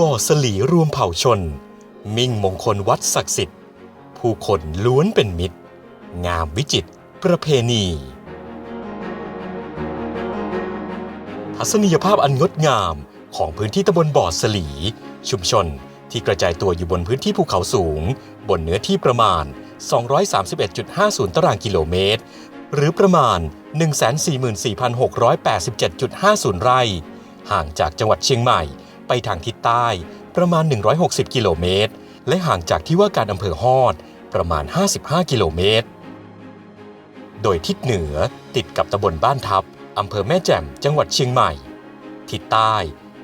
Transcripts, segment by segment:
บ่อสลีรวมเผ่าชน มิ่งมงคลวัดศักดิ์สิทธิ์ ผู้คนล้วนเป็นมิตร งามวิจิตรประเพณี ทัศนียภาพอันงดงามของพื้นที่ตำบลบ่อสลี ชุมชนที่กระจายตัวอยู่บนพื้นที่ภูเขาสูง บนเนื้อที่ประมาณ 231.50 ตารางกิโลเมตร หรือประมาณ 144,687.50 ไร่ ห่างจากจังหวัดเชียงใหม่ ไปทางทิศใต้ประมาณ 160 กิโลเมตร และห่างจากที่ว่าการอำเภอฮอดประมาณ 55 กิโลเมตร โดยทิศเหนือติดกับตำบลบ้านทับอำเภอแม่แจ่มจังหวัดเชียงใหม่ ทิศใต้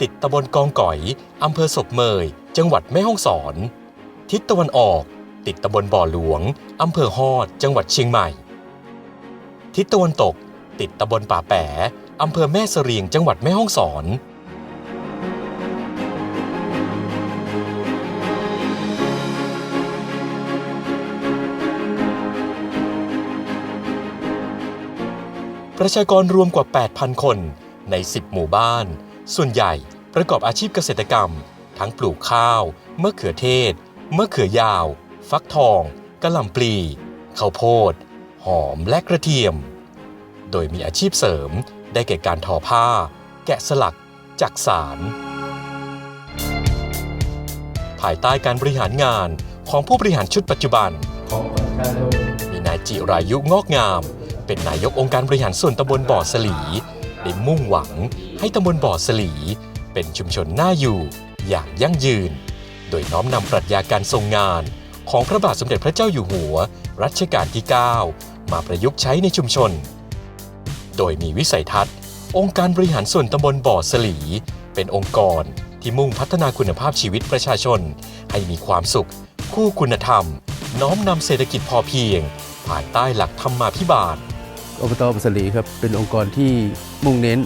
ติดตำบลกองก๋อยอำเภอศพเมย จังหวัดแม่ฮ่องสอน ทิศตะวันออก ติดตำบลบ่อหลวงอำเภอฮอด จังหวัดเชียงใหม่ ทิศตะวันตก ติดตำบลป่าแปะอำเภอแม่เสรียงจังหวัดแม่ฮ่องสอน ประชากรรวมกว่า 8,000 คนใน 10 หมู่บ้าน ส่วนใหญ่ประกอบอาชีพเกษตรกรรม ทั้งปลูกข้าว มะเขือเทศ มะเขือยาว ฟักทองกะหล่ำปลีข้าวโพด หอมและกระเทียม โดยมีอาชีพเสริมได้แก่การทอผ้า แกะสลัก จักสาร ภายใต้การบริหารงานของผู้บริหารชุดปัจจุบัน มีนายจิรายุงอกงาม เป็นนายกองค์การบริหารส่วนตำบลบ่อสลีได้มุ่งหวังให้ตำบลบ่อสลี เป็นชุมชนน่าอยู่อย่างยั่งยืน โดยน้อมนำปรัชญาการทรงงาน ของพระบาทสมเด็จพระเจ้าอยู่หัว รัชกาลที่ 9 มาประยุกต์ใช้ในชุมชน โดยมีวิสัยทัศน์ องค์การบริหารส่วนตำบลบ่อสลี เป็นองค์กรที่มุ่งพัฒนาคุณภาพชีวิตประชาชน ให้มีความสุข คู่คุณธรรม น้อมนำเศรษฐกิจพอเพียง ภายใต้หลักธรรมาภิบาล อบตปัสลีครับเป็นองค์กรที่มุ่งเน้น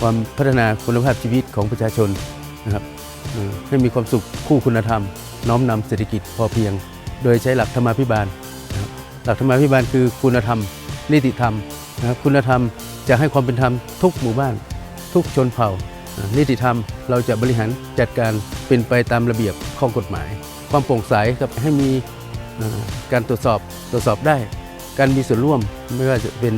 ความพัฒนาคุณภาพชีวิตของประชาชนนะครับให้มีความสุขคู่คุณธรรม น้อมนำเศรษฐกิจพอเพียง โดยใช้หลักธรรมาภิบาล หลักธรรมาภิบาลคือคุณธรรม นิติธรรมนะครับคุณธรรมจะให้ความเป็นธรรมทุกหมู่บ้าน ทุกชนเผ่า นิติธรรมเราจะบริหารจัดการเป็นไปตามระเบียบข้อกฎหมาย ความโปร่งใสครับให้มีการตรวจสอบตรวจสอบได้ การมีส่วนร่วมไม่ว่าจะเป็น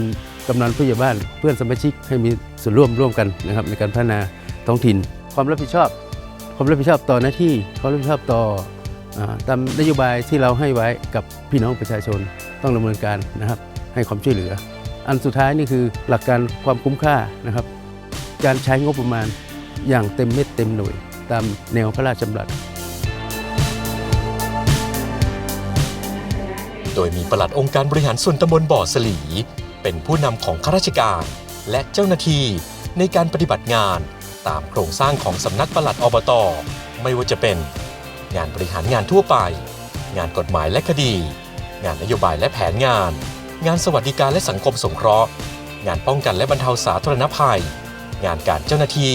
กำนันผู้ใหญ่บ้านเพื่อนสมาชิกให้มีส่วนร่วมร่วมกันนะครับในการพัฒนาท้องถิ่น ความรับผิดชอบ ความรับผิดชอบต่อหน้าที่ความรับผิดชอบต่ออตามนโยบายที่เราให้ไว้กับพี่น้องประชาชนต้องดำเนินการนะครับ ให้ความช่วยเหลือ อันสุดท้ายนี่คือหลักการความคุ้มค่านะครับ การใช้งบประมาณอย่างเต็มเม็ดเต็มหน่วย ตามแนวพระราชดำรัส โดยมีปลัดองค์การบริหารส่วนตำบลบ่อสลี เป็นผู้นำของข้าราชการ และเจ้าหน้าที่ในการปฏิบัติงานตามโครงสร้างของสำนักปลัดอบต ไม่ว่าจะเป็น งานบริหารงานทั่วไป งานกฎหมายและคดี งานนโยบายและแผนงาน งานสวัสดิการและสังคมสงเคราะห์ งานป้องกันและบรรเทาสาธารณภัย งานการเจ้าหน้าที่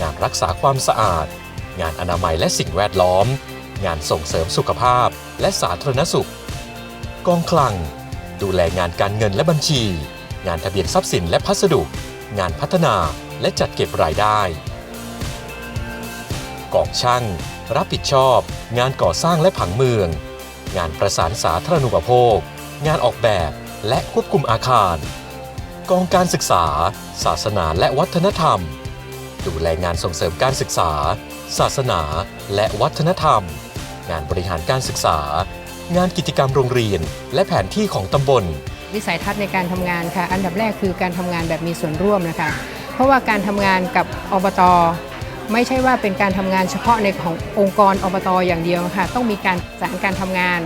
งานรักษาความสะอาด งานอนามัยและสิ่งแวดล้อม งานส่งเสริมสุขภาพและสาธารณสุข กองคลัง ดูแลงานการเงินและบัญชี งานทะเบียนทรัพย์สินและพัสดุ งานพัฒนาและจัดเก็บรายได้ กองช่าง รับผิดชอบ งานก่อสร้างและผังเมือง งานประสานสาธารณูปโภค งานออกแบบและควบคุมอาคาร กองการศึกษา ศาสนาและวัฒนธรรม ดูแลงานส่งเสริมการศึกษา ศาสนาและวัฒนธรรม งานบริหารการศึกษา งานกิจกรรมโรงเรียน และแผนที่ของตำบล วิสัยทัศน์ในการทำงานค่ะ อันดับแรกคือการทำงานแบบมีส่วนร่วมนะคะ เพราะว่าการทำงานกับอบต ไม่ใช่ว่าเป็นการทำงานเฉพาะในขององค์กรอบตอย่างเดียวค่ะ ต้องมีการสานการทำงาน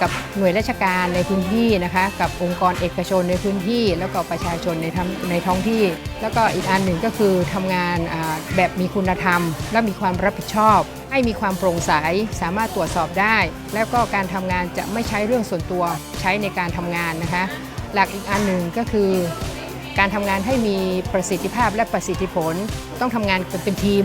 กับหน่วยราชการในพื้นที่นะคะ กับองค์กรเอกชนในพื้นที่ แล้วก็ประชาชนในทำในท้องที่ แล้วก็อีกอันหนึ่งก็คือทำงานอ่าแบบมีคุณธรรม และมีความรับผิดชอบ ให้มีความโปร่งใสสามารถตรวจสอบได้ แล้วก็การทำงานจะไม่ใช้เรื่องส่วนตัวใช้ในการทำงานนะคะ หลักอีกอันหนึ่งก็คือ การทำงานให้มีประสิทธิภาพและประสิทธิผล ต้องทำงานเป็นทีม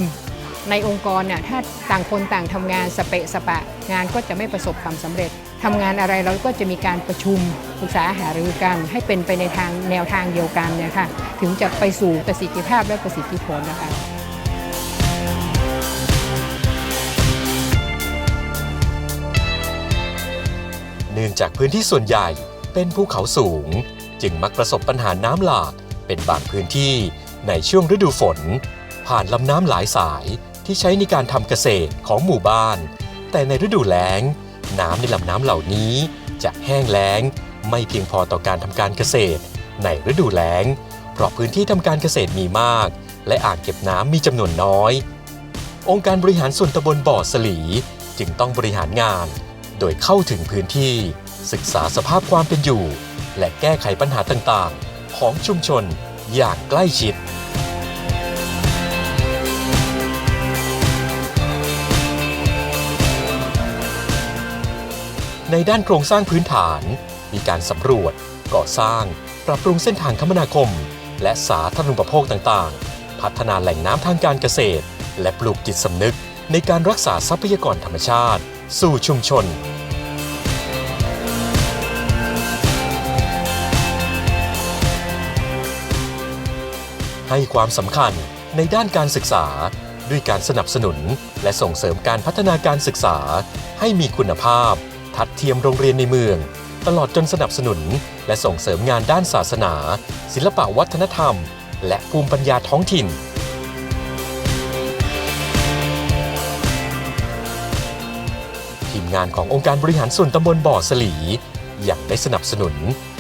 ในองค์กรเนี่ยถ้าต่างคนต่างทำงานสเปะสปะ งานก็จะไม่ประสบความสำเร็จทำงานอะไรเราก็จะมีการประชุมปรึกษาหารือกัน ให้เป็นไปในทางแนวทางเดียวกันเนี่ยค่ะถึงจะไปสู่ประสิทธิภาพและประสิทธิผลนะคะ เนื่องจากพื้นที่ส่วนใหญ่เป็นภูเขาสูง จึงมักประสบปัญหาน้ำหลากเป็นบางพื้นที่ในช่วงฤดูฝน ผ่านลำน้ำหลายสายที่ใช้ในการทำเกษตรของหมู่บ้าน แต่ในฤดูแล้ง น้ำในลำน้ำเหล่านี้จะแห้งแล้ง ไม่เพียงพอต่อการทำการเกษตร ในฤดูแล้ง เพราะพื้นที่ทำการเกษตรมีมาก และอ่างเก็บน้ำมีจำนวนน้อย องค์การบริหารส่วนตำบลบ่อสลีจึงต้องบริหารงาน ดยเข้าถึงพื้นที่ ศึกษาสภาพความเป็นอยู่ และแก้ไขปัญหาต่างๆ ของชุมชนอย่างใกล้ชิด ในด้านโครงสร้างพื้นฐาน มีการสำรวจ ก่อสร้าง ปรับปรุงเส้นทางคมนาคม และสาธารณูปโภคต่างๆ พัฒนาแหล่งน้ำทางการเกษตร และปลูกจิตสำนึกในการรักษาทรัพยากรธรรมชาติ สู่ชุมชน ให้ความสำคัญในด้านการศึกษา ด้วยการสนับสนุน และส่งเสริมการพัฒนาการศึกษา ให้มีคุณภาพ ทัดเทียมโรงเรียนในเมือง ตลอดจนสนับสนุน และส่งเสริมงานด้านศาสนา ศิลปะวัฒนธรรม และภูมิปัญญาท้องถิ่นทีมงานขององค์การบริหารส่วนตำบลบ่อสลียังได้สนับสนุน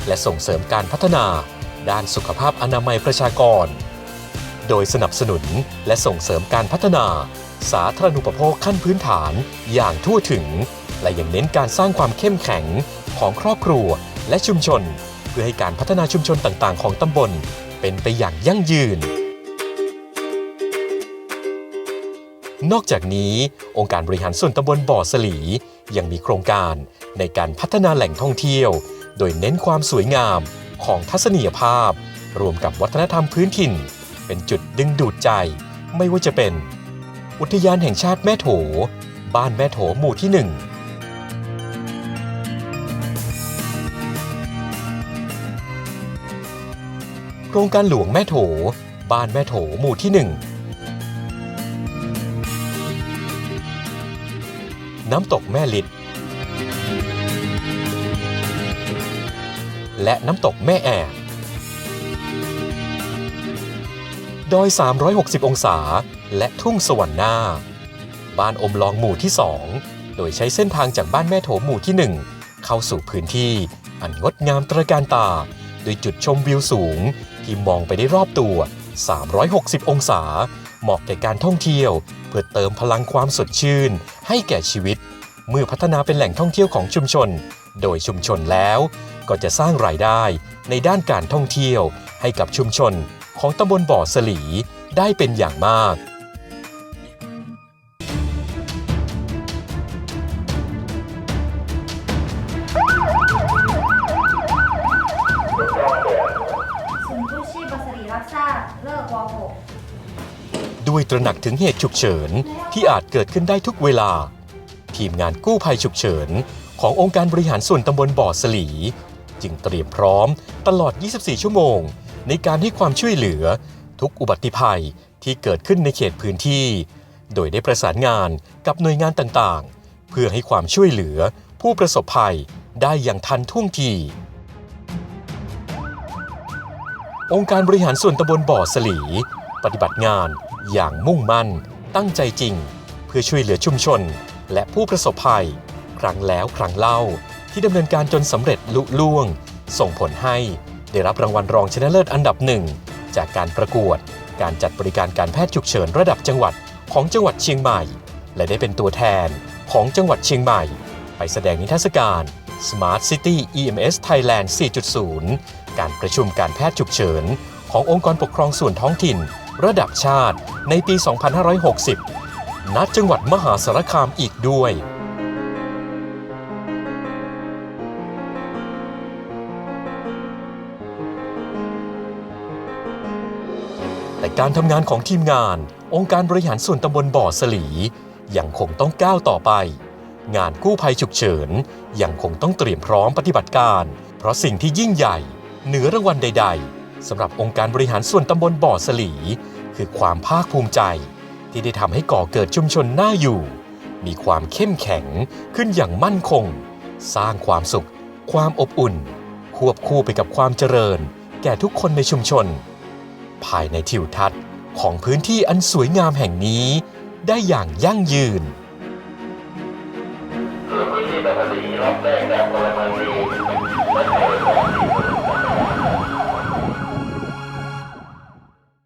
และส่งเสริมการพัฒนา ด้านสุขภาพอนามัยประชากร โดยสนับสนุนและส่งเสริมการพัฒนา สาธารณูปโภคขั้นพื้นฐานอย่างทั่วถึง และยังเน้นการสร้างความเข้มแข็งของครอบครัวและชุมชน เพื่อให้การพัฒนาชุมชนต่างๆ ของตำบล เป็นไปอย่างยั่งยืน นอกจากนี้ องค์การบริหารส่วนตำบลบ่อสลี ยังมีโครงการในการพัฒนาแหล่งท่องเที่ยว โดยเน้นความสวยงามของทัศนียภาพ รวมกับวัฒนธรรมพื้นถิ่น เป็นจุดดึงดูดใจ ไม่ว่าจะเป็น อุทยานแห่งชาติแม่โถ บ้านแม่โถหมู่ที่หนึ่งโครงการหลวงแม่โถ บ้านแม่โถหมู่ที่หนึ่งน้ำตกแม่ลิดและน้ำตกแม่แอบ ดอย 360 องศา และทุ่งสวรรค์หน้า บ้านอมลองหมู่ที่ 2 โดยใช้เส้นทางจากบ้านแม่โถหมู่ที่ 1 เข้าสู่พื้นที่อันงดงามตระการตาโดยจุดชมวิวสูง ที่มองไปได้รอบตัว 360 องศา เหมาะแก่การท่องเที่ยว เพื่อเติมพลังความสดชื่น ให้แก่ชีวิต เมื่อพัฒนาเป็นแหล่งท่องเที่ยวของชุมชน โดยชุมชนแล้ว ก็จะสร้างรายได้ในด้านการท่องเที่ยวให้กับชุมชน ของตำบลบ่อสลีได้เป็นอย่างมาก ศูนย์กู้ชีพบัสรีรับทราบเลิกวด้วยตระหนักถึงเหตุฉุกเฉินที่อาจเกิดขึ้นได้ทุกเวลา ทีมงานกู้ภัยฉุกเฉิน ขององค์การบริหารส่วนตำบลบ่อสลี จึงเตรียมพร้อมตลอด 24 ชั่วโมง ในการให้ความช่วยเหลือทุกอุบัติภัยที่เกิดขึ้นในเขตพื้นที่ โดยได้ประสานงานกับหน่วยงานต่างๆ เพื่อให้ความช่วยเหลือผู้ประสบภัยได้อย่างทันท่วงที องค์การบริหารส่วนตำบลบ่อสลี ปฏิบัติงานอย่างมุ่งมั่น ตั้งใจจริง เพื่อช่วยเหลือชุมชน และผู้ประสบภัย ครั้งแล้วครั้งเล่าที่ดำเนินการจนสำเร็จลุล่วง ส่งผลให้ ได้รับรางวัลรองชนะเลิศอันดับหนึ่งจากการประกวด การจัดบริการการแพทย์ฉุกเฉินระดับจังหวัดของจังหวัดเชียงใหม่ และได้เป็นตัวแทนของจังหวัดเชียงใหม่ ไปแสดงนิทรรศการ Smart City EMS Thailand 4.0 การประชุมการแพทย์ฉุกเฉิน ขององค์กรปกครองส่วนท้องถิ่น ระดับชาติในปี 2560 ณ จังหวัดมหาสารคามอีกด้วย การทำงานของทีมงาน องค์การบริหารส่วนตำบลบ่อสลียังคงต้องก้าวต่อไป งานกู้ภัยฉุกเฉินยังคงต้องเตรียมพร้อมปฏิบัติการ เพราะสิ่งที่ยิ่งใหญ่ เหนือรางวัลใด ๆสำหรับองค์การบริหารส่วนตำบลบ่อสลีคือความภาคภูมิใจ ที่ได้ทำให้ก่อเกิดชุมชนน่าอยู่ มีความเข้มแข็งขึ้นอย่างมั่นคง สร้างความสุข ความอบอุ่น ควบคู่ไปกับความเจริญ แก่ทุกคนในชุมชน ภายในทิวทัศน์ของพื้นที่อันสวยงามแห่งนี้ได้อย่างยั่งยืนส่วนพื้นที่บัสรีรอบแรก